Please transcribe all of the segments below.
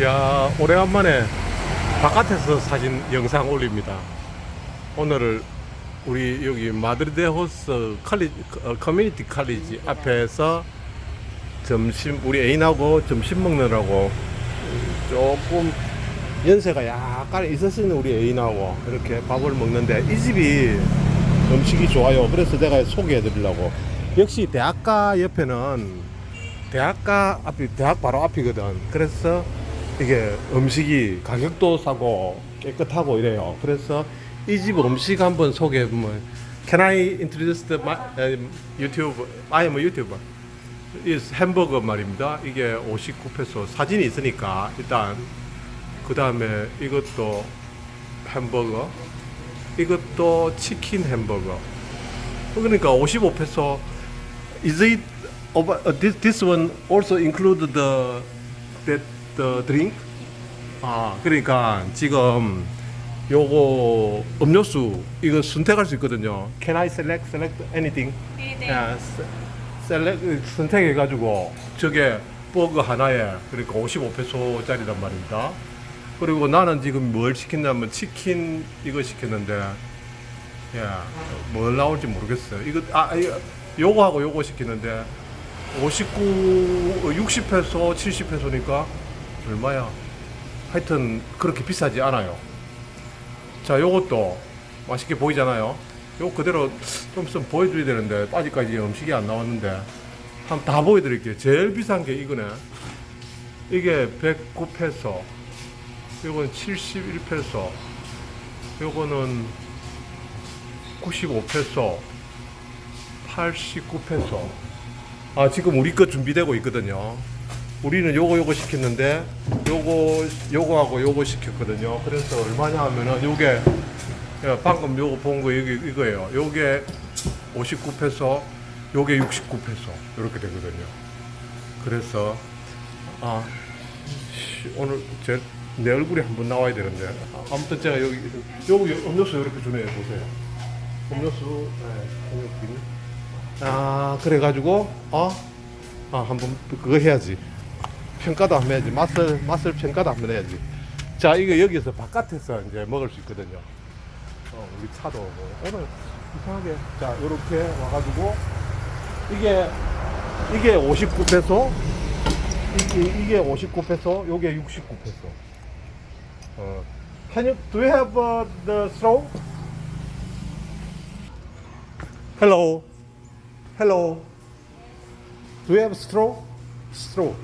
야 오래간만에 바깥에서 사진 영상 올립니다. 오늘을 우리 여기 마드리드 호스 어, 커뮤니티 칼리지 앞에서 점심 우리 애인하고 점심 먹느라고 조금 연세가 약간 있으시는 우리 애인하고 이렇게 밥을 먹는데 이 집이 음식이 좋아요. 그래서 내가 소개해 드리려고. 역시 대학가 옆에는 대학가 앞이 대학 바로 앞이거든. 그래서 이게 음식이 가격도 싸고 깨끗하고 이래요. 그래서 이 집 음식 한번 소개해 보면 Can I introduce the my, um, YouTube? I am a YouTuber. 이 햄버거 말입니다. 이게 59페소 사진이 있으니까 일단 그 다음에 이것도 햄버거, 이것도 치킨 햄버거. 그러니까 55페소. Is it uh, this one also include the that the drink? 아 그러니까 지금 요거 음료수 이거 선택할 수 있거든요. Can I select select anything? Anything. 야, 세- 셀렉 선택해 가지고 저게 버거 하나에 그러니까 55페소짜리란 말입니다. 그리고 나는 지금 뭘 시켰냐면 치킨 이거 시켰는데 야, 뭘 나올지 모르겠어요. 이거 아 이거 요거하고 요거 시켰는데 59 60페소 70페소니까 얼마야? 하여튼 그렇게 비싸지 않아요. 자, 요것도 맛있게 보이잖아요. 요거 그대로 좀 있으면 보여줘야 되는데 아직까지 음식이 안 나왔는데 한번 다 보여드릴게요. 제일 비싼 게 이거네. 이게 109페소. 요거는 71페소. 요거는 95페소. 89페소. 아, 지금 우리 거 준비되고 있거든요. 우리는 요거 요거 시켰는데 요거 요거하고 요거 시켰거든요. 그래서 얼마냐 하면은 요게 야, 방금 요거 본 거 여기 이거예요. 요게 59페소, 요게 69페소 이렇게 되거든요. 그래서 아 씨, 오늘 제 내 얼굴이 한번 나와야 되는데 아, 아무튼 제가 여기 요거 음료수 이렇게 주네요 보세요. 음료수 네, 음료수. 아 그래가지고 어? 아 한번 그거 해야지 평가도 한번 해야지. 맛을 맛을 평가도 한번 해야지. 자 이거 여기서 바깥에서 이제 먹을 수 있거든요. 어, 우리 차도 오고 오늘 이상하게 자 이렇게 와가지고 이게 이게 59페소? 이게 이게 59페소? 요게 69페소. 어. Can you do you have uh, the straw? Hello? Hello? Do you have straw? straw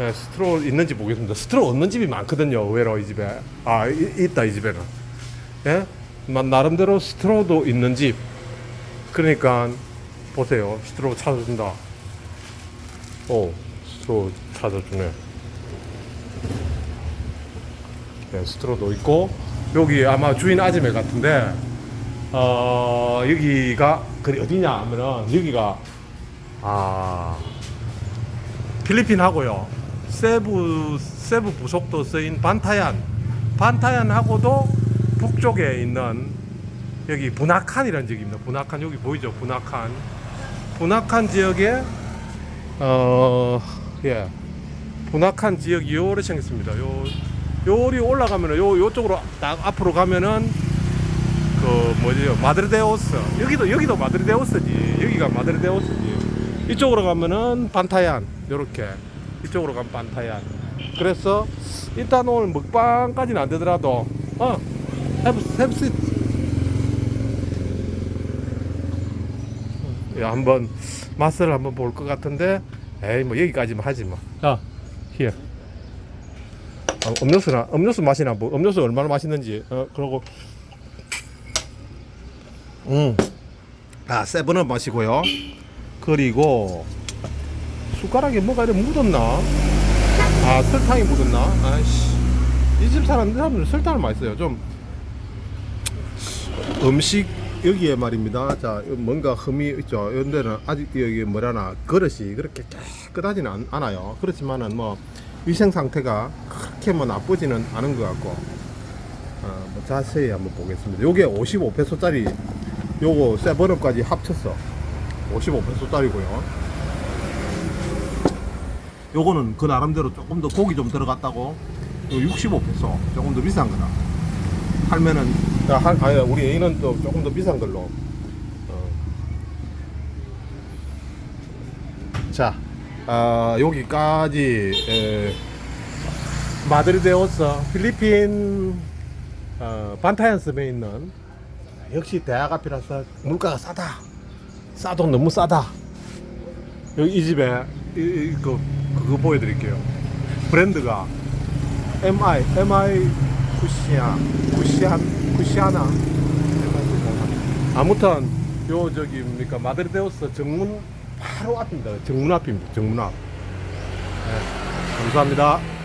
네, 스트로 있는지 보겠습니다. 스트로 없는 집이 많거든요. 의외로 이 집에. 아, 이- 있다 이 집에는. 예? 마- 나름대로 스트로도 있는 집. 그러니까 보세요. 스트로 찾아준다. 오, 스트로 찾아주네. 네, 스트로도 있고 여기 아마 주인 아줌마 같은데 어 여기가 그 어디냐 하면은 여기가 아 필리핀 하고요. 세부 세부 부속도 쓰인 반타얀. 반타얀하고도 북쪽에 있는 여기 분화칸이라는 지역입니다. 분화칸 여기 보이죠? 분화칸. 분화칸 지역에 어예. 분화칸 지역이 요래 생겼습니다. 요 요리 올라가면은 요 요쪽으로 딱 앞으로 가면은 그 뭐지요 마드르데오스. 여기도 여기도 마드르데오스지. 여기가 마드르데오스지. 이쪽으로 가면은 반타얀. 요렇게 이쪽으로 가면 반타얀 그래서 일단 오늘 먹방까지는 안 되더라도 어 have have 야 한번 맛을 한번 볼 것 같은데 에이 뭐 여기까지만 하지 뭐자 here. 어, 음료수나 음료수 맛이나 뭐 음료수 얼마나 맛있는지 어 그러고. 음. 아, 세븐업 마시고요. 그리고 숟가락에 뭐가 이렇게 묻었나? 아, 설탕이 묻었나? 아이씨. 이 집 사람들 사람들 설탕을 많이 써요. 좀 음식 여기에 말입니다. 자, 뭔가 흠이 있죠. 이런 데는 아직 여기 뭐라나 그릇이 그렇게 깨끗하지는 않, 않아요. 그렇지만은 뭐 위생 상태가 그렇게 뭐 나쁘지는 않은 것 같고. 어, 뭐 자세히 한번 보겠습니다. 요게 55페소짜리 요거 세븐업까지 합쳤어. 55페소짜리고요. 요거는 그 나름대로 조금 더 고기 좀 들어갔다고 65페소 조금 더 비싼 거다 팔면은 자, 한, 아니, 우리 A는 또 조금 더 비싼 걸로. 어. 자, 아, 여기까지, 에, 마드리데오스, 필리핀, 어, 반타얀섬에 있는, 역시 대학 앞이라서 물가가 싸다. 싸도 너무 싸다. 여기 이 집에, 이, 이, 그, 그거 보여드릴게요. 브랜드가 MI, MI 쿠시아, 쿠시안, 쿠시아나. 아무튼 요 저기 뭡니까 마드리데오스 정문 바로 앞입니다. 정문 앞입니다. 정문 앞. 네, 감사합니다.